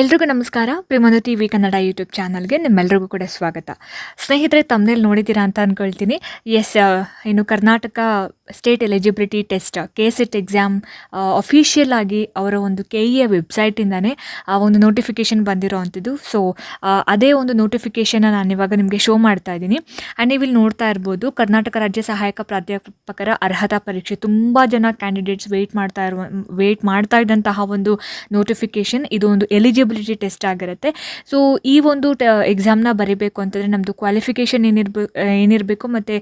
ಎಲ್ರಿಗೂ ನಮಸ್ಕಾರ. ಪ್ರೇಮಂದು ಟಿ ವಿ ಕನ್ನಡ ಯೂಟ್ಯೂಬ್ ಚಾನಲ್ಗೆ ನಿಮ್ಮೆಲ್ಲರಿಗೂ ಕೂಡ ಸ್ವಾಗತ. ಸ್ನೇಹಿತರೆ ತಮ್ಮನೇಲಿ ನೋಡಿದ್ದೀರಾ ಅಂತ ಅಂದ್ಕೊಳ್ತೀನಿ ಎಸ್ ಇನ್ನು Karnataka state eligibility test K SET exam official ಆಗಿ ಅವರ ಒಂದು ಕೆ ಇ ಎ ವೆಬ್ಸೈಟಿಂದನೇ ಆ ಒಂದು ನೋಟಿಫಿಕೇಷನ್ ಬಂದಿರೋ ಅಂಥದ್ದು ಸೊ ಅದೇ ಒಂದು ನೋಟಿಫಿಕೇಷನ್ನ ನಾನು ಇವಾಗ ನಿಮಗೆ ಶೋ ಮಾಡ್ತಾ ಇದ್ದೀನಿ. ಆ್ಯಂಡ್ ನೀವು ಇಲ್ಲಿ ನೋಡ್ತಾ ಇರ್ಬೋದು, ಕರ್ನಾಟಕ ರಾಜ್ಯ ಸಹಾಯಕ ಪ್ರಾಧ್ಯಾಪಕರ ಅರ್ಹತಾ ಪರೀಕ್ಷೆ. ತುಂಬ ಜನ ಕ್ಯಾಂಡಿಡೇಟ್ಸ್ ವೆಯ್ಟ್ ಮಾಡ್ತಾ ಇರುವ ವೆಯ್ಟ್ ಮಾಡ್ತಾ ಇದ್ದಂತಹ ಒಂದು ನೋಟಿಫಿಕೇಷನ್ ಇದು ಒಂದು ಎಲಿಜಿಬಿಲಿಟಿ ಟೆಸ್ಟ್ ಆಗಿರುತ್ತೆ. ಸೊ ಈ ಒಂದು ಎಕ್ಸಾಮ್ನ ಬರೀಬೇಕು ಅಂತಂದರೆ ನಮ್ಮದು ಕ್ವಾಲಿಫಿಕೇಷನ್ ಏನಿರ್ಬೇಕು ಏನಿರಬೇಕು ಮತ್ತು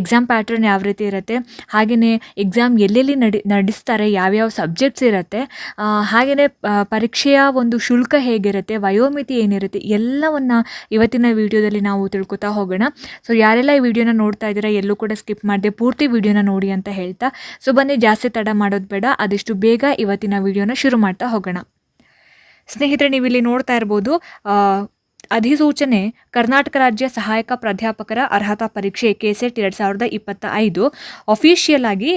ಎಕ್ಸಾಮ್ ಪ್ಯಾಟ್ರನ್ ಯಾವ ರೀತಿ ಇರುತ್ತೆ. ಹಾಗೆಯೇ ಎಕ್ಸಾಮ್ ಎಲ್ಲೆಲ್ಲಿ ನಡಿ, ನಡೆಸ್ತಾರೆ, ಯಾವ್ಯಾವ ಸಬ್ಜೆಕ್ಟ್ಸ್ ಇರುತ್ತೆ ಹಾಗೆಯೇ ಪರೀಕ್ಷೆಯ ಒಂದು ಶುಲ್ಕ ಹೇಗಿರುತ್ತೆ, ವಯೋಮಿತಿ ಏನಿರುತ್ತೆ, ಎಲ್ಲವನ್ನು ಇವತ್ತಿನ ವಿಡಿಯೋದಲ್ಲಿ ನಾವು ತಿಳ್ಕೊತಾ ಹೋಗೋಣ. ಸೊ ಯಾರೆಲ್ಲ ಈ ವಿಡಿಯೋನ ನೋಡ್ತಾ ಇದ್ದೀರಾ, ಎಲ್ಲೂ ಕೂಡ ಸ್ಕಿಪ್ ಮಾಡದೆ ಪೂರ್ತಿ ವಿಡಿಯೋನ ನೋಡಿ ಅಂತ ಹೇಳ್ತಾ. ಸೊ ಬನ್ನಿ, ಜಾಸ್ತಿ ತಡ ಮಾಡೋದು ಬೇಡ ಅದಿಷ್ಟು ಬೇಗ ಇವತ್ತಿನ ವಿಡಿಯೋನ ಶುರು ಮಾಡ್ತಾ ಹೋಗೋಣ. ಸ್ನೇಹಿತರೆ ನೀವು ಇಲ್ಲಿ ನೋಡ್ತಾ ಇರ್ಬೋದು ಅಧಿಸೂಚನೆ, ಕರ್ನಾಟಕ ರಾಜ್ಯ ಸಹಾಯಕ ಪ್ರಾಧ್ಯಾಪಕರ ಅರ್ಹತಾ ಪರೀಕ್ಷೆ ಕೆಸೆಟ್ ಎರಡು ಸಾವಿರದ ಇಪ್ಪತ್ತ ಐದು. ಅಫಿಷಿಯಲ್ ಆಗಿ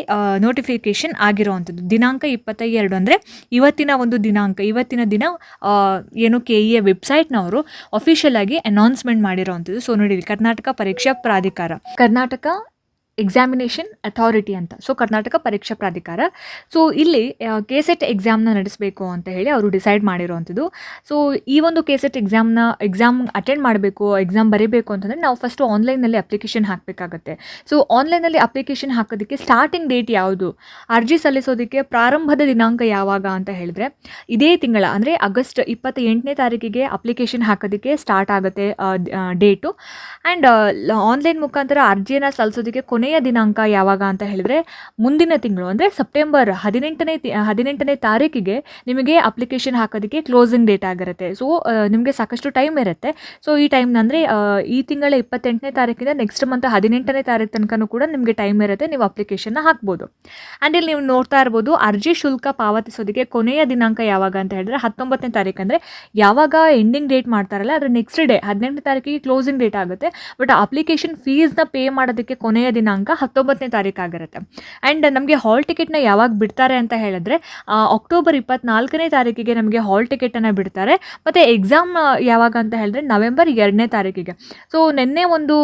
ನೋಟಿಫಿಕೇಶನ್ ಆಗಿರುವಂಥದ್ದು. ದಿನಾಂಕ ಇಪ್ಪತ್ತ ಎರಡು ಅಂದರೆ ಇವತ್ತಿನ ಒಂದು ದಿನಾಂಕ, ಇವತ್ತಿನ ದಿನ ಏನು ಕೆ ಇ ಎ ವೆಬ್ಸೈಟ್ನವರು ಅಫಿಷಿಯಲ್ ಆಗಿ ಅನೌನ್ಸ್ಮೆಂಟ್ ಮಾಡಿರೋವಂಥದ್ದು. ಸೊ ನೋಡಿ ಕರ್ನಾಟಕ ಪರೀಕ್ಷಾ ಪ್ರಾಧಿಕಾರ. ಕರ್ನಾಟಕ ಎಕ್ಸಾಮಿನೇಷನ್ ಅಥಾರಿಟಿ ಅಂತ. ಸೊ ಕರ್ನಾಟಕ ಪರೀಕ್ಷಾ ಪ್ರಾಧಿಕಾರ ಸೊ ಇಲ್ಲಿ ಕೆಸೆಟ್ ಎಕ್ಸಾಮ್ನ ನಡೆಸಬೇಕು ಅಂತ ಹೇಳಿ ಅವರು ಡಿಸೈಡ್ ಮಾಡಿರೋವಂಥದ್ದು ಸೊ ಈ ಒಂದು ಕೆಸೆಟ್ ಎಕ್ಸಾಮ್ನ ಎಕ್ಸಾಮ್ ಅಟೆಂಡ್ ಮಾಡಬೇಕು ಎಕ್ಸಾಮ್ ಬರೀಬೇಕು ಅಂತಂದರೆ ನಾವು ಫಸ್ಟು ಆನ್ಲೈನಲ್ಲಿ ಅಪ್ಲಿಕೇಶನ್ ಹಾಕಬೇಕಾಗತ್ತೆ. ಸೊ ಆನ್ಲೈನಲ್ಲಿ ಅಪ್ಲಿಕೇಶನ್ ಹಾಕೋದಕ್ಕೆ ಸ್ಟಾರ್ಟಿಂಗ್ ಡೇಟ್ ಯಾವುದು? ಅರ್ಜಿ ಸಲ್ಲಿಸೋದಕ್ಕೆ ಪ್ರಾರಂಭದ ದಿನಾಂಕ ಯಾವಾಗ ಅಂತ ಹೇಳಿದ್ರೆ, ಇದೇ ತಿಂಗಳ, ಅಂದರೆ ಆಗಸ್ಟ್ ಇಪ್ಪತ್ತ ಎಂಟನೇ ತಾರೀಕಿಗೆ ಅಪ್ಲಿಕೇಶನ್ ಹಾಕೋದಕ್ಕೆ ಸ್ಟಾರ್ಟ್ ಆಗುತ್ತೆ ಡೇಟು ಆ್ಯಂಡ್ ಆನ್ಲೈನ್ ಮುಖಾಂತರ ಅರ್ಜಿಯನ್ನು ಸಲ್ಲಿಸೋದಕ್ಕೆ ಕೊನೆಯ ದಿನಾಂಕ ಯಾವಾಗ ಅಂತ ಹೇಳಿದ್ರೆ ಮುಂದಿನ ತಿಂಗಳು, ಅಂದರೆ ಸೆಪ್ಟೆಂಬರ್ ಹದಿನೆಂಟನೇ ಹದಿನೆಂಟನೇ ತಾರೀಕಿಗೆ ನಿಮಗೆ ಅಪ್ಲಿಕೇಶನ್ ಹಾಕೋದಕ್ಕೆ ಕ್ಲೋಸಿಂಗ್ ಡೇಟ್ ಆಗಿರುತ್ತೆ. ಸೊ ನಿಮಗೆ ಸಾಕಷ್ಟು ಟೈಮ್ ಇರುತ್ತೆ. ಸೊ ಈ ಟೈಮ್ನ ಅಂದರೆ ಈ ತಿಂಗಳ ಇಪ್ಪತ್ತೆಂಟನೇ ತಾರೀಕಿಂದ ನೆಕ್ಸ್ಟ್ ಮಂತ್ ಹದಿನೆಂಟನೇ ತಾರೀಕು ತನಕನೂ ಕೂಡ ನಿಮಗೆ ಟೈಮ್ ಇರುತ್ತೆ ನೀವು ಅಪ್ಲಿಕೇಶನ್ನ ಹಾಕ್ಬೋದು. ಆ್ಯಂಡ್ ಇಲ್ಲಿ ನೀವು ನೋಡ್ತಾ ಇರ್ಬೋದು, ಅರ್ಜಿ ಶುಲ್ಕ ಪಾವತಿಸೋದಕ್ಕೆ ಕೊನೆಯ ದಿನಾಂಕ ಯಾವಾಗ ಅಂತ ಹೇಳಿದ್ರೆ ಹತ್ತೊಂಬತ್ತನೇ ತಾರೀಕು ಅಂದರೆ ಯಾವಾಗ ಎಂಡಿಂಗ್ ಡೇಟ್ ಮಾಡ್ತಾರಲ್ಲ, ಅದರ ನೆಕ್ಸ್ಟ್ ಡೇ ಹದಿನೆಂಟನೇ ತಾರೀಕಿಗೆ ಕ್ಲೋಸಿಂಗ್ ಡೇಟ್ ಆಗುತ್ತೆ. ಬಟ್ ಅಪ್ಲಿಕೇಶನ್ ಫೀಸ್ನ ಪೇ ಮಾಡೋದಕ್ಕೆ ಕೊನೆಯ ದಿನಾಂಕ ಹತ್ತೊಂಬತ್ತನೇ ತಾರೀಕು ಆಗಿರುತ್ತೆ. ಆ್ಯಂಡ್ ನಮಗೆ ಹಾಲ್ ಟಿಕೆಟ್ನ ಯಾವಾಗ ಬಿಡ್ತಾರೆ ಅಂತ ಹೇಳಿದ್ರೆ ಅಕ್ಟೋಬರ್ ಇಪ್ಪತ್ನಾಲ್ಕನೇ ತಾರೀಕಿಗೆ ನಮಗೆ ಹಾಲ್ ಟಿಕೆಟನ್ನು ಬಿಡ್ತಾರೆ. ಮತ್ತು ಎಕ್ಸಾಮ್ ಯಾವಾಗ ಅಂತ ಹೇಳಿದ್ರೆ ನವೆಂಬರ್ ಎರಡನೇ ತಾರೀಕಿಗೆ. ಸೊ ನಿನ್ನೆ ಒಂದು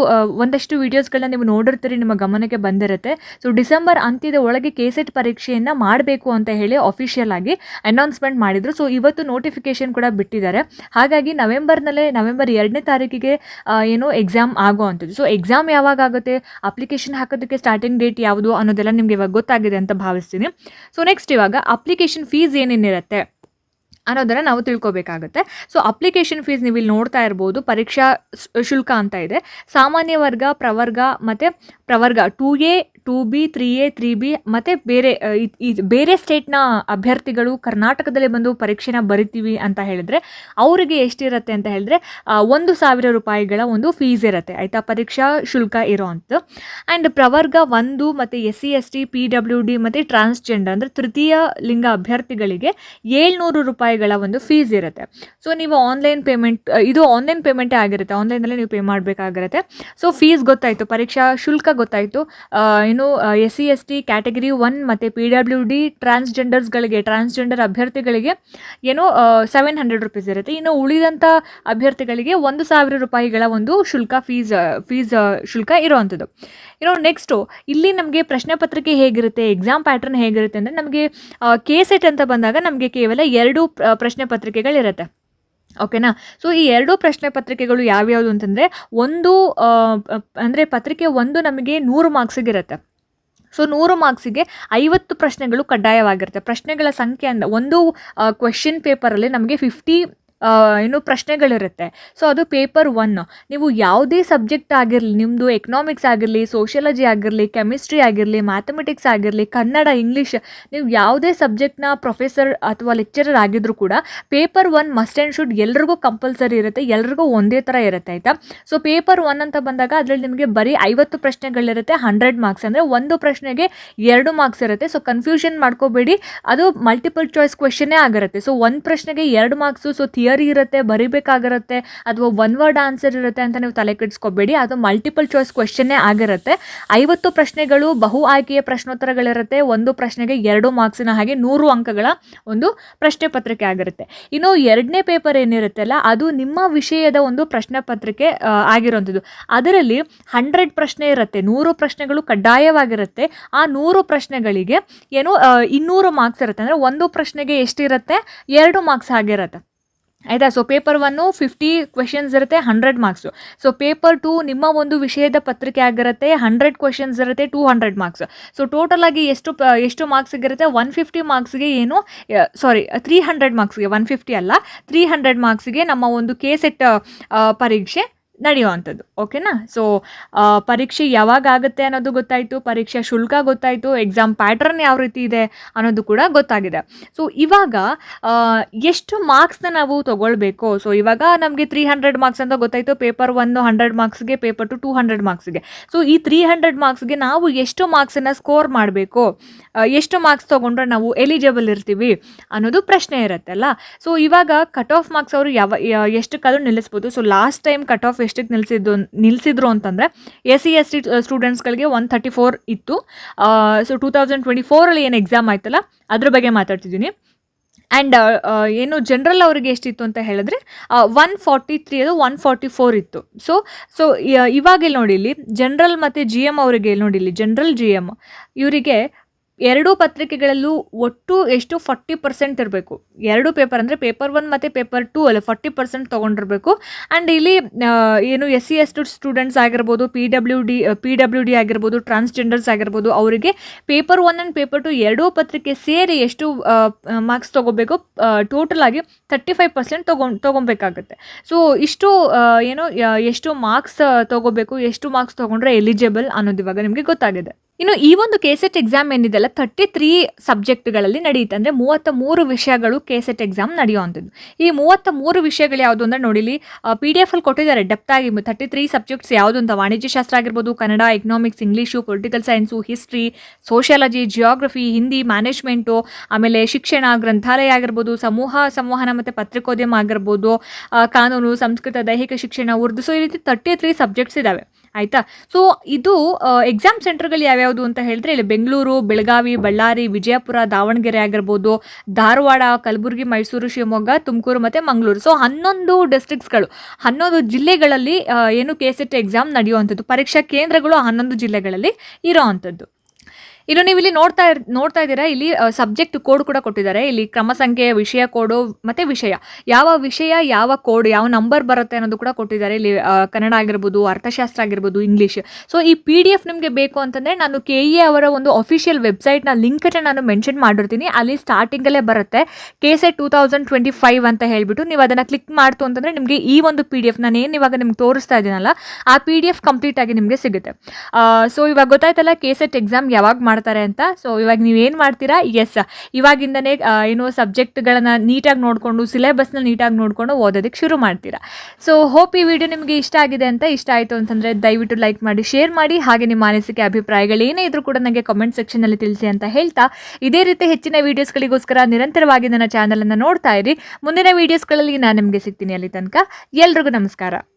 ಒಂದಷ್ಟು ವೀಡಿಯೋಸ್ಗಳನ್ನ ನೀವು ನೋಡಿರ್ತೀರಿ, ನಿಮ್ಮ ಗಮನಕ್ಕೆ ಬಂದಿರುತ್ತೆ. ಸೊ ಡಿಸೆಂಬರ್ ಅಂತ್ಯದ ಒಳಗೆ ಕೆ ಸೆಟ್ ಪರೀಕ್ಷೆಯನ್ನು ಮಾಡಬೇಕು ಅಂತ ಹೇಳಿ ಅಫಿಷಿಯಲ್ ಆಗಿ ಅನೌನ್ಸ್ಮೆಂಟ್ ಮಾಡಿದರು. ಸೊ ಇವತ್ತು ನೋಟಿಫಿಕೇಶನ್ ಕೂಡ ಬಿಟ್ಟಿದ್ದಾರೆ. ಹಾಗಾಗಿ ನವೆಂಬರ್ನಲ್ಲೇ ನವೆಂಬರ್ ಎರಡನೇ ತಾರೀಕಿಗೆ ಏನು ಎಕ್ಸಾಮ್ ಆಗುವಂಥದ್ದು ಸೊ ಎಕ್ಸಾಮ್ ಯಾವಾಗ ಆಗುತ್ತೆ? ಅಪ್ಲಿಕೇಶನ್ ಹಾಕೋದಕ್ಕೆ ಸ್ಟಾರ್ಟಿಂಗ್ ಡೇಟ್ ಯಾವುದು ಅನ್ನೋದೆಲ್ಲ ನಿಮಗೆ ಇವಾಗ ಗೊತ್ತಾಗಿದೆ ಅಂತ ಭಾವಿಸ್ತೀನಿ. ಸೊ ನೆಕ್ಸ್ಟ್ ಇವಾಗ ಅಪ್ಲಿಕೇಶನ್ ಫೀಸ್ ಏನೇನಿರುತ್ತೆ ಅನ್ನೋದನ್ನು ನಾವು ತಿಳ್ಕೊಬೇಕಾಗುತ್ತೆ. ಸೊ ಅಪ್ಲಿಕೇಶನ್ ಫೀಸ್ ನೀವು ಇಲ್ಲಿ ನೋಡ್ತಾ ಇರ್ಬೋದು, ಪರೀಕ್ಷಾ ಶುಲ್ಕ ಅಂತ ಇದೆ. ಸಾಮಾನ್ಯ ವರ್ಗ, ಪ್ರವರ್ಗ ಮತ್ತು ಪ್ರವರ್ಗ two A two B, three A, three B ಮತ್ತು ಬೇರೆ ಬೇರೆ ಸ್ಟೇಟ್ನ ಅಭ್ಯರ್ಥಿಗಳು ಕರ್ನಾಟಕದಲ್ಲೇ ಬಂದು ಪರೀಕ್ಷೆನ ಬರಿತೀವಿ ಅಂತ ಹೇಳಿದ್ರೆ ಅವರಿಗೆ ಎಷ್ಟಿರುತ್ತೆ ಅಂತ ಹೇಳಿದ್ರೆ ಒಂದು ಸಾವಿರ ರೂಪಾಯಿಗಳ ಒಂದು ಫೀಸ್ ಇರುತ್ತೆ. ಆಯಿತಾ? ಪರೀಕ್ಷಾ ಶುಲ್ಕ ಇರೋವಂಥದ್ದು ಆ್ಯಂಡ್ ಪ್ರವರ್ಗ ಒಂದು ಮತ್ತು S C S T P W D ಮತ್ತು ಟ್ರಾನ್ಸ್ಜೆಂಡರ್ ಅಂದರೆ ತೃತೀಯ ಲಿಂಗ ಅಭ್ಯರ್ಥಿಗಳಿಗೆ ಏಳ್ನೂರು ರೂಪಾಯಿಗಳ ಒಂದು ಫೀಸ್ ಇರುತ್ತೆ. ಸೊ ನೀವು ಆನ್ಲೈನ್ ಪೇಮೆಂಟ್ ಇದು ಆನ್ಲೈನ್ ಪೇಮೆಂಟೇ ಆಗಿರುತ್ತೆ. ಆನ್ಲೈನಲ್ಲೇ ನೀವು ಪೇ ಮಾಡಬೇಕಾಗಿರುತ್ತೆ. ಸೊ ಫೀಸ್ ಗೊತ್ತಾಯಿತು. ಪರೀಕ್ಷಾ ಶುಲ್ಕ ಗೊತ್ತಾಯಿತು. ಇನ್ನು S C S T category one ಮತ್ತು ಪಿ ಡಬ್ಲ್ಯೂ ಡಿ ಟ್ರಾನ್ಸ್ಜೆಂಡರ್ಸ್ಗಳಿಗೆ ಟ್ರಾನ್ಸ್ಜೆಂಡರ್ ಅಭ್ಯರ್ಥಿಗಳಿಗೆ ಏನು ಸೆವೆನ್ ಹಂಡ್ರೆಡ್ ರುಪೀಸ್ ಇರುತ್ತೆ. ಇನ್ನು ಉಳಿದಂಥ ಅಭ್ಯರ್ಥಿಗಳಿಗೆ ಒಂದು ಸಾವಿರ ರೂಪಾಯಿಗಳ ಒಂದು ಶುಲ್ಕ ಫೀಸ್ ಫೀಸ್ ಶುಲ್ಕ ಇರೋವಂಥದ್ದು ಇನ್ನು ನೆಕ್ಸ್ಟು ಇಲ್ಲಿ ನಮಗೆ ಪ್ರಶ್ನೆ ಪತ್ರಿಕೆ ಹೇಗಿರುತ್ತೆ ಎಕ್ಸಾಮ್ ಪ್ಯಾಟರ್ನ್ ಹೇಗಿರುತ್ತೆ ಅಂದರೆ ನಮಗೆ ಕೆ ಸೆಟ್ ಅಂತ ಬಂದಾಗ ನಮಗೆ ಕೇವಲ ಎರಡು ಪ್ರ- ಪ್ರಶ್ನೆ ಪತ್ರಿಕೆಗಳಿರುತ್ತೆ. ಓಕೆನಾ ಸೊ ಈ ಎರಡೂ ಪ್ರಶ್ನೆ ಪತ್ರಿಕೆಗಳು ಯಾವ್ಯಾವುದು ಅಂತಂದರೆ, ಒಂದು ಅಂದರೆ ಪತ್ರಿಕೆ ಒಂದು ನಮಗೆ ನೂರು ಮಾರ್ಕ್ಸಿಗಿರುತ್ತೆ ಸೊ ನೂರು ಮಾರ್ಕ್ಸಿಗೆ ಐವತ್ತು ಪ್ರಶ್ನೆಗಳು ಕಡ್ಡಾಯವಾಗಿರುತ್ತೆ. ಪ್ರಶ್ನೆಗಳ ಸಂಖ್ಯೆ ಅಂದ ಒಂದು ಕ್ವೆಶನ್ ಪೇಪರಲ್ಲಿ ನಮಗೆ ಫಿಫ್ಟಿ ಏನು ಪ್ರಶ್ನೆಗಳಿರುತ್ತೆ. ಸೊ ಅದು ಪೇಪರ್ ಒನ್ ನೀವು ಯಾವುದೇ ಸಬ್ಜೆಕ್ಟ್ ಆಗಿರಲಿ ನಿಮ್ಮದು ಎಕನಾಮಿಕ್ಸ್ ಆಗಿರಲಿ ಸೋಷಿಯಾಲಜಿ ಆಗಿರಲಿ ಕೆಮಿಸ್ಟ್ರಿ ಆಗಿರಲಿ ಮ್ಯಾಥಮೆಟಿಕ್ಸ್ ಆಗಿರಲಿ, ಕನ್ನಡ ಇಂಗ್ಲೀಷ್ ನೀವು ಯಾವುದೇ ಸಬ್ಜೆಕ್ಟ್ನ ಪ್ರೊಫೆಸರ್ ಅಥವಾ ಲೆಕ್ಚರರ್ ಆಗಿದ್ರೂ ಕೂಡ paper one must and should ಎಲ್ರಿಗೂ ಕಂಪಲ್ಸರಿ ಇರುತ್ತೆ, ಎಲ್ರಿಗೂ ಒಂದೇ ಥರ ಇರುತ್ತೆ, ಆಯಿತಾ? ಸೊ ಪೇಪರ್ ಒನ್ ಅಂತ ಬಂದಾಗ ಅದರಲ್ಲಿ ನಿಮಗೆ ಬರೀ ಐವತ್ತು ಪ್ರಶ್ನೆಗಳಿರುತ್ತೆ ಹಂಡ್ರೆಡ್ ಮಾರ್ಕ್ಸ್ ಅಂದರೆ ಒಂದು ಪ್ರಶ್ನೆಗೆ ಎರಡು ಮಾರ್ಕ್ಸ್ ಇರುತ್ತೆ. ಸೊ ಕನ್ಫ್ಯೂಷನ್ ಮಾಡ್ಕೋಬೇಡಿ. ಅದು ಮಲ್ಟಿಪಲ್ ಚಾಯ್ಸ್ ಕ್ವೆಶನ್ನೇ ಆಗಿರುತ್ತೆ. ಸೊ ಒಂದು ಪ್ರಶ್ನೆಗೆ ಎರಡು ಮಾರ್ಕ್ಸು ಸೊ ಥಿಯರಿ ಥಿಯರಿ ಇರುತ್ತೆ, ಬರಿಬೇಕಾಗಿರುತ್ತೆ, ಅಥವಾ ಒನ್ ವರ್ಡ್ ಆನ್ಸರ್ ಇರುತ್ತೆ ಅಂತ ನೀವು ತಲೆ ಕೆಡಿಸ್ಕೋಬೇಡಿ. ಅದು ಮಲ್ಟಿಪಲ್ ಚಾಯ್ಸ್ ಕ್ವೆಶನ್ನೇ ಆಗಿರುತ್ತೆ. ಐವತ್ತು ಪ್ರಶ್ನೆಗಳು ಬಹು ಆಯ್ಕೆಯ ಪ್ರಶ್ನೋತ್ತರಗಳಿರುತ್ತೆ. ಒಂದು ಪ್ರಶ್ನೆಗೆ ಎರಡು ಮಾರ್ಕ್ಸಿನ ಹಾಗೆ ನೂರು ಅಂಕಗಳ ಒಂದು ಪ್ರಶ್ನೆ ಪತ್ರಿಕೆ ಆಗಿರುತ್ತೆ. ಇನ್ನು ಎರಡನೇ ಪೇಪರ್ ಏನಿರುತ್ತಲ್ಲ ಅದು ನಿಮ್ಮ ವಿಷಯದ ಒಂದು ಪ್ರಶ್ನೆ ಪತ್ರಿಕೆ ಆಗಿರುವಂಥದ್ದು. ಅದರಲ್ಲಿ ಹಂಡ್ರೆಡ್ ಪ್ರಶ್ನೆ ಇರುತ್ತೆ, ನೂರು ಪ್ರಶ್ನೆಗಳು ಕಡ್ಡಾಯವಾಗಿರುತ್ತೆ. ಆ ನೂರು ಪ್ರಶ್ನೆಗಳಿಗೆ ಏನು ಇನ್ನೂರು ಮಾರ್ಕ್ಸ್ ಇರುತ್ತೆ. ಅಂದರೆ ಒಂದು ಪ್ರಶ್ನೆಗೆ ಎಷ್ಟಿರುತ್ತೆ? ಎರಡು ಮಾರ್ಕ್ಸ್ ಆಗಿರುತ್ತೆ ಆಯಿತಾ? So paper one fifty questions ಇರುತ್ತೆ hundred marks so paper two ನಿಮ್ಮ ಒಂದು ವಿಷಯದ ಪತ್ರಿಕೆ ಆಗಿರುತ್ತೆ ಹಂಡ್ರೆಡ್ ಕ್ವೆಶನ್ಸ್ ಇರುತ್ತೆ two hundred marks so total ಆಗಿ ಎಷ್ಟು ಎಷ್ಟು ಎಷ್ಟು ಮಾರ್ಕ್ಸಿಗಿರುತ್ತೆ ಒನ್ ಫಿಫ್ಟಿ ಮಾರ್ಕ್ಸ್ಗೆ ಏನು ಸಾರಿ ತ್ರೀ ಹಂಡ್ರೆಡ್ ಮಾರ್ಕ್ಸ್ಗೆ ಒನ್ ಫಿಫ್ಟಿ ಅಲ್ಲ ತ್ರೀ ಹಂಡ್ರೆಡ್ ಮಾರ್ಕ್ಸ್ಗೆ ನಮ್ಮ ಒಂದು ಕೆ ಸೆಟ್ ಪರೀಕ್ಷೆ ನಡೆಯುವಂಥದ್ದು ಓಕೆನಾ ಸೊ ಪರೀಕ್ಷೆ ಯಾವಾಗ ಆಗುತ್ತೆ ಅನ್ನೋದು ಗೊತ್ತಾಯಿತು, ಪರೀಕ್ಷೆ ಶುಲ್ಕ ಗೊತ್ತಾಯಿತು ಎಕ್ಸಾಮ್ ಪ್ಯಾಟ್ರನ್ ಯಾವ ರೀತಿ ಇದೆ ಅನ್ನೋದು ಕೂಡ ಗೊತ್ತಾಗಿದೆ. ಸೊ ಇವಾಗ ಎಷ್ಟು ಮಾರ್ಕ್ಸ್ನ ನಾವು ತೊಗೊಳ್ಬೇಕು? ಸೊ ಇವಾಗ ನಮಗೆ ತ್ರೀ ಹಂಡ್ರೆಡ್ ಮಾರ್ಕ್ಸ್ ಅಂತ ಗೊತ್ತಾಯಿತು ಪೇಪರ್ ಒನ್ನು ಹಂಡ್ರೆಡ್ ಮಾರ್ಕ್ಸ್ಗೆ ಪೇಪರ್ ಟು ಟೂ ಹಂಡ್ರೆಡ್ ಮಾರ್ಕ್ಸ್ಗೆ ಸೊ ಈ ತ್ರೀ ಹಂಡ್ರೆಡ್ ಮಾರ್ಕ್ಸ್ಗೆ ನಾವು ಎಷ್ಟು ಮಾರ್ಕ್ಸನ್ನು ಸ್ಕೋರ್ ಮಾಡಬೇಕು? ಎಷ್ಟು ಮಾರ್ಕ್ಸ್ ತೊಗೊಂಡ್ರೆ ನಾವು ಎಲಿಜಿಬಲ್ ಇರ್ತೀವಿ ಅನ್ನೋದು ಪ್ರಶ್ನೆ ಇರುತ್ತಲ್ಲ? ಸೊ ಇವಾಗ ಕಟ್ ಆಫ್ ಮಾರ್ಕ್ಸ್ ಅವರು ಯಾವ ಎಷ್ಟು ನಿಲ್ಲಿಸ್ಬೋದು? So last time cut off ಎಷ್ಟಕ್ಕೆ ನಿಲ್ಲಿಸಿದ್ದು ನಿಲ್ಲಿಸಿದ್ರು ಅಂತಂದರೆ ಎಸ್ ಸಿ ಎಸ್ ಟಿ ಸ್ಟೂಡೆಂಟ್ಸ್ಗಳಿಗೆ ಒನ್ ಥರ್ಟಿ ಫೋರ್ ಇತ್ತು ಸೊ ಟೂ ತೌಸಂಡ್ ಟ್ವೆಂಟಿ ಫೋರಲ್ಲಿ ಏನು ಎಕ್ಸಾಮ್ ಆಯ್ತಲ್ಲ, ಅದ್ರ ಬಗ್ಗೆ ಮಾತಾಡ್ತಿದ್ದೀನಿ. ಆ್ಯಂಡ್ ಏನು ಜನರಲ್ ಅವರಿಗೆ ಎಷ್ಟಿತ್ತು ಅಂತ ಹೇಳಿದ್ರೆ ಒನ್ ಫಾರ್ಟಿ ತ್ರೀ ಅದು ಒನ್ ಫಾರ್ಟಿ ಫೋರ್ ಇತ್ತು ಸೊ ಸೊ ಇವಾಗ ಇಲ್ಲಿ ನೋಡಿ ಇಲ್ಲಿ ಜನರಲ್ ಮತ್ತು ಜಿ ಎಂ ಅವರಿಗೆ ಇಲ್ಲಿ ನೋಡಿ ಇಲ್ಲಿ ಜನರಲ್ ಜಿ ಎಂ ಇವರಿಗೆ ಎರಡೂ ಪತ್ರಿಕೆಗಳಲ್ಲೂ ಒಟ್ಟು ಎಷ್ಟು ಫಾರ್ಟಿ ಪರ್ಸೆಂಟ್ ಇರಬೇಕು? ಎರಡು ಪೇಪರ್ ಅಂದರೆ ಪೇಪರ್ ಒನ್ ಮತ್ತು ಪೇಪರ್ ಟೂ ಅಲ್ಲ ಫಾರ್ಟಿ ಪರ್ಸೆಂಟ್ ತೊಗೊಂಡಿರಬೇಕು. ಆ್ಯಂಡ್ ಇಲ್ಲಿ ಏನು S C S T students ಆಗಿರ್ಬೋದು P W D P W D ಆಗಿರ್ಬೋದು ಟ್ರಾನ್ಸ್ಜೆಂಡರ್ಸ್ ಆಗಿರ್ಬೋದು, ಅವರಿಗೆ paper one and paper two ಎರಡೂ ಪತ್ರಿಕೆ ಸೇರಿ ಎಷ್ಟು ಮಾರ್ಕ್ಸ್ ತೊಗೋಬೇಕು ಟೋಟಲ್ ಆಗಿ ತರ್ಟಿ ಫೈವ್ ಪರ್ಸೆಂಟ್ ತೊಗೊಂಡು, ತೊಗೊಬೇಕಾಗುತ್ತೆ. ಸೊ ಇಷ್ಟು ಏನು ಎಷ್ಟು ಮಾರ್ಕ್ಸ್ ತೊಗೋಬೇಕು, ಎಷ್ಟು ಮಾರ್ಕ್ಸ್ ತೊಗೊಂಡ್ರೆ ಎಲಿಜಿಬಲ್ ಅನ್ನೋದು ಇವಾಗ ನಿಮಗೆ ಗೊತ್ತಾಗಿದೆ. ಇನ್ನು ಈ ಒಂದು ಕೆಸೆಟ್ ಎಕ್ಸಾಮ್ ಏನಿದೆಲ್ಲ ತರ್ಟಿ ತ್ರೀ ಸಬ್ಜೆಕ್ಟ್ಗಳಲ್ಲಿ ನಡೆಯುತ್ತೆ ಅಂದರೆ ಮೂವತ್ತ ಮೂರು ವಿಷಯಗಳು ಕೆಸೆಟ್ ಎಕ್ಸಾಮ್ ನಡೆಯುವಂಥದ್ದು. ಈ ಮೂವತ್ತ ಮೂರು ವಿಷಯಗಳು ಯಾವುದು ಅಂದರೆ ನೋಡಿಲಿ ಪಿ ಡಿ ಎಫ್ ಅಲ್ಲಿ ಕೊಟ್ಟಿದ್ದಾರೆ ಡೆಪ್ತ್ ಆಗಿ ತರ್ಟಿ ತ್ರೀ ಸಬ್ಜೆಕ್ಟ್ಸ್ ಯಾವುದು ಅಂತ? ವಾಣಿಜ್ಯ ಶಾಸ್ತ್ರ ಆಗಿರ್ಬೋದು, Kannada economics English political science history sociology geography Hindi management ಆಮೇಲೆ ಶಿಕ್ಷಣ, ಗ್ರಂಥಾಲಯ ಆಗಿರ್ಬೋದು, ಸಮೂಹ, ಸಂವಹನ ಮತ್ತು ಪತ್ರಿಕೋದ್ಯಮ ಆಗಿರ್ಬೋದು ಕಾನೂನು, ಸಂಸ್ಕೃತ, ದೈಹಿಕ ಶಿಕ್ಷಣ, ಉರ್ದು. ಸೊ ಈ ರೀತಿ ತರ್ಟಿ ತ್ರೀ ಸಬ್ಜೆಕ್ಟ್ಸ್ ಇದ್ದಾವೆ ಆಯಿತಾ? ಸೊ ಇದು ಎಕ್ಸಾಮ್ ಸೆಂಟರ್ಗಳು ಯಾವ್ಯಾವುದು ಅಂತ ಹೇಳಿದ್ರೆ, ಇಲ್ಲಿ ಬೆಂಗಳೂರು, ಬೆಳಗಾವಿ, ಬಳ್ಳಾರಿ, ವಿಜಯಪುರ, ದಾವಣಗೆರೆ ಆಗಿರ್ಬೋದು, ಧಾರವಾಡ, ಕಲಬುರಗಿ, ಮೈಸೂರು, ಶಿವಮೊಗ್ಗ, ತುಮಕೂರು ಮತ್ತು ಮಂಗಳೂರು. ಸೊ ಹನ್ನೊಂದು ಡಿಸ್ಟ್ರಿಕ್ಟ್ಸ್ಗಳು ಹನ್ನೊಂದು ಜಿಲ್ಲೆಗಳಲ್ಲಿ ಏನು ಕೆ ಸೆಟ್ ಎಕ್ಸಾಮ್ ನಡೆಯುವಂಥದ್ದು, ಪರೀಕ್ಷಾ ಕೇಂದ್ರಗಳು ಹನ್ನೊಂದು ಜಿಲ್ಲೆಗಳಲ್ಲಿ ಇರೋವಂಥದ್ದು. ಇನ್ನು ನೀವು ಇಲ್ಲಿ ನೋಡ್ತಾ ನೋಡ್ತಾ ಇದ್ದೀರಾ, ಇಲ್ಲಿ ಸಬ್ಜೆಕ್ಟ್ ಕೋಡ್ ಕೂಡ ಕೊಟ್ಟಿದ್ದಾರೆ. ಇಲ್ಲಿ ಕ್ರಮ ಸಂಖ್ಯೆ, ವಿಷಯ ಕೋಡು ಮತ್ತು ವಿಷಯ. ಯಾವ ವಿಷಯ, ಯಾವ ಕೋಡ್ ಯಾವ ನಂಬರ್ ಬರುತ್ತೆ ಅನ್ನೋದು ಕೂಡ ಕೊಟ್ಟಿದ್ದಾರೆ. ಇಲ್ಲಿ ಕನ್ನಡ ಆಗಿರ್ಬೋದು, ಅರ್ಥಶಾಸ್ತ್ರ ಆಗಿರ್ಬೋದು ಇಂಗ್ಲೀಷ್ ಸೊ ಈ ಪಿ ಡಿ ಎಫ್ ನಿಮಗೆ ಬೇಕು ಅಂತಂದರೆ ನಾನು ಕೆ ಇ ಅವರ ಒಂದು ಅಫಿಷಿಯಲ್ ವೆಬ್ಸೈಟ್ನ ಲಿಂಕನ್ನು ನಾನು ಮೆನ್ಷನ್ ಮಾಡಿರ್ತೀನಿ. ಅಲ್ಲಿ ಸ್ಟಾರ್ಟಿಂಗಲ್ಲೇ ಬರುತ್ತೆ. ಕೆ ಸೆ ಟೂ ತೌಸಂಡ್ ಟ್ವೆಂಟಿ ಫೈವ್ ಅಂತ ಹೇಳಿಬಿಟ್ಟು ನೀವು ಅದನ್ನು ಕ್ಲಿಕ್ ಮಾಡ್ತು ಅಂತಂದರೆ ನಿಮಗೆ ಈ ಒಂದು ಪಿ ಡಿ ಎಫ್ ನಾನು ಏನು ಇವಾಗ ನಿಮ್ಗೆ ತೋರಿಸ್ತಾ ಇದ್ದೀನಲ್ಲ, ಆ ಪಿ ಡಿ ಎಫ್ ಕಂಪ್ಲೀಟ್ ಆಗಿ ನಿಮಗೆ ಸಿಗುತ್ತೆ. ಸೊ ಇವಾಗ ಗೊತ್ತಾಯ್ತಲ್ಲ ಕೆ ಸೆಟ್ ಎಕ್ಸಾಮ್ ಯಾವಾಗ ಮಾಡ್ತಾರೆ ಅಂತ. ಸೊ ಇವಾಗ ನೀವು ಏನು ಮಾಡ್ತೀರಾ? ಎಸ್ ಇವಾಗಿಂದನೇ ಏನು ಸಬ್ಜೆಕ್ಟ್ಗಳನ್ನು ನೀಟಾಗಿ ನೋಡಿಕೊಂಡು, ಸಿಲೆಬಸ್ನ ನೀಟಾಗಿ ನೋಡಿಕೊಂಡು ಓದೋದಕ್ಕೆ ಶುರು ಮಾಡ್ತೀರಾ. ಸೊ ಹೋಪ್ ಈ ವಿಡಿಯೋ ನಿಮಗೆ ಇಷ್ಟ ಆಗಿದೆ ಅಂತ ಇಷ್ಟ ಆಯಿತು ಅಂತಂದರೆ ದಯವಿಟ್ಟು ಲೈಕ್ ಮಾಡಿ ಶೇರ್ ಮಾಡಿ, ಹಾಗೆ ನಿಮ್ಮ ಅನಿಸಿಕೆ, ಅಭಿಪ್ರಾಯಗಳು ಏನೇ ಇದ್ರೂ ಕೂಡ ನನಗೆ ಕಮೆಂಟ್ ಸೆಕ್ಷನಲ್ಲಿ ತಿಳಿಸಿ ಅಂತ ಹೇಳ್ತಾ. ಇದೇ ರೀತಿ ಹೆಚ್ಚಿನ ವೀಡಿಯೋಸ್ಗಳಿಗೋಸ್ಕರ ನಿರಂತರವಾಗಿ ನನ್ನ ಚಾನಲನ್ನು ನೋಡ್ತಾ ಇರಿ. ಮುಂದಿನ ವೀಡಿಯೋಸ್ಗಳಲ್ಲಿ ನಾನು ನಿಮಗೆ ಸಿಗ್ತೀನಿ ಅಲ್ಲಿ ತನಕ. ಎಲ್ರಿಗೂ ನಮಸ್ಕಾರ.